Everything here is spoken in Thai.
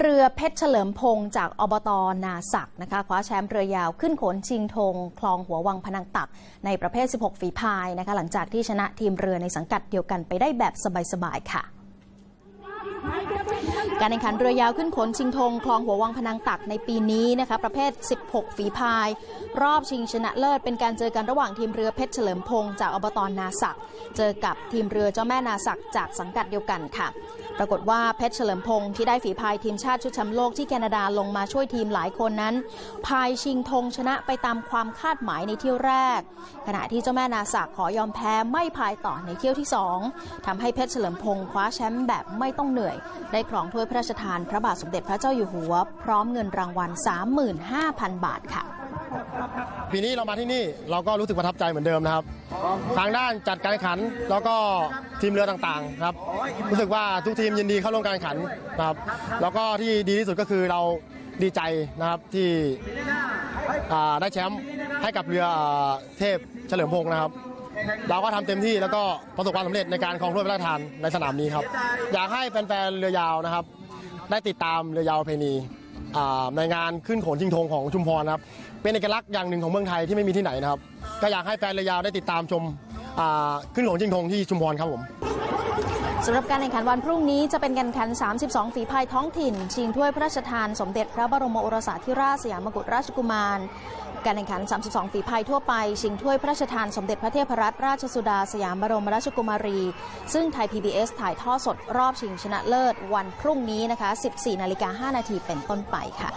เรือเพชรเฉลิมพงศ์จากอบตนาศักนะคะคว้าแชมป์เรือยาวขึ้นโขนชิงธงคลองหัววังพนังตัก ในประเภท 16 ฝีพายนะคะหลังจากที่ชนะทีมเรือในสังกัดเดียวกันไปได้แบบสบายๆค่ะ การแข่งขันเรือยาวขึ้นขนชิงธงคลองหัววังพนังตักในปีนี้นะคะประเภท 16 ฝีพาย รอบชิงชนะเลิศเป็นการเจอกันระหว่างทีมเรือเพชรเฉลิมพงศ์จากอบตอนาศักเจอกับทีมเรือเจ้าแม่นาศักจากสังกัดเดียวกันค่ะ ปรากฏว่าเพชรเฉลิมพงศ์ที่ได้ฝีพายทีมชาติชุดแชมป์โลกที่แคนาดาลงมาช่วยทีมหลายคนนั้น พายชิงธงชนะไปตามความคาดหมายในเที่ยวแรก ขณะที่เจ้าแม่นาศักขอยอมแพ้ไม่พายต่อในเที่ยวที่สองทำให้เพชรเฉลิมพงศ์คว้าแชมป์แบบไม่ต้องเหนื่อย ได้ครองถ้วยพระราชทานพระบาทสมเด็จพระเจ้าอยู่หัว พร้อมเงินรางวัล 35,000 บาทค่ะ ปีนี้เรามาที่นี่เราก็รู้สึกประทับใจเหมือนเดิมนะครับทางด้านจัดการแข่งขัน แล้วก็ทีมเรือต่างๆครับ รู้สึกว่าทุกทีมยินดีเข้าร่วมการแข่งขันนะครับ แล้วก็ที่ดีที่สุดก็คือเราดีใจนะครับที่ได้แชมป์ให้กับเรืออเทพเฉลิมพงศ์นะครับ เราก็ทำเต็มที่แล้วก็ประสบความสำเร็จในการครองถ้วยพระราชทานในสนามนี้ครับ อยากให้แฟนๆเรือยาวนะครับ ได้ติดตามเรือยาวประเพณีอ่าในงานขึ้นโขนชิงธงของชุมพรนะครับเป็นเอกลักษณ์อย่างหนึ่งของเมืองไทยที่ไม่มีที่ไหนนะครับก็อยากให้แฟนเรือยาวได้ติดตามชมอ่าขึ้นโขนชิงธงที่ชุมพรครับผม สำหรับการแข่งขันวันพรุ่งนี้จะเป็นการแข่งขัน 32 ฝีพายท้องถิ่น ชิงถ้วยพระราชทาน สมเด็จพระบรมโอรสาธิราชสยามกุฎราชกุมาร การแข่งขัน 32 ฝีพายทั่วไป ชิงถ้วยพระราชทาน สมเด็จพระเทพรัตนราชสุดาสยามบรมราชกุมารี ซึ่งไทย PBS ถ่ายทอดสดรอบชิงชนะเลิศวันพรุ่งนี้นะคะ 14 นาฬิกา 5 นาทีเป็นต้นไปค่ะ